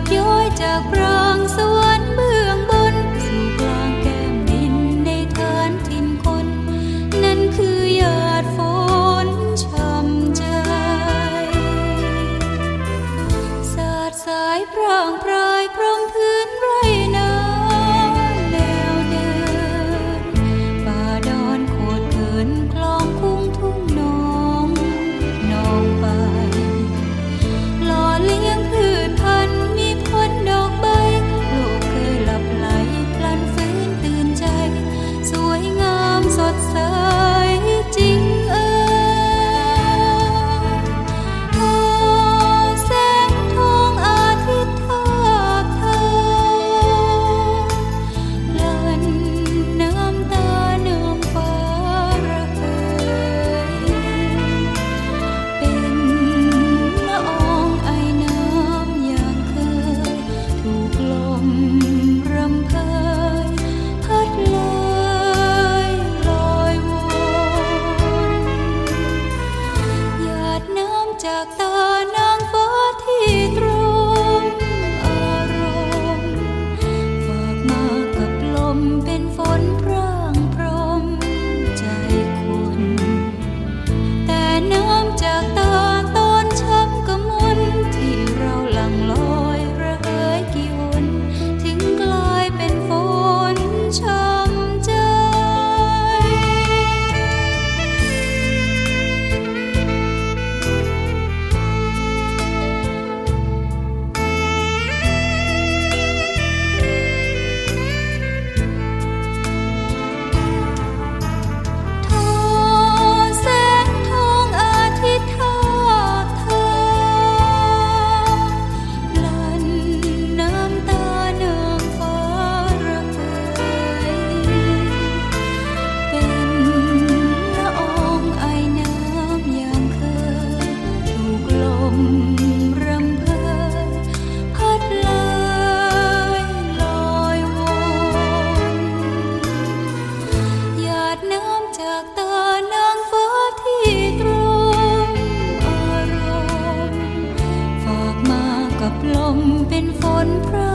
ดย้อยจากปรางสวนเบื้องบน สู่กลางแก้มดินในฐานทินคน นั่นคือยอดฝนช่ำใจ สาดสายพรางพรายพร้อมเพื่อ จากตานางฟ้าที่ตรงอารมณ์ ฝากมากับลมเป็นฝนพระ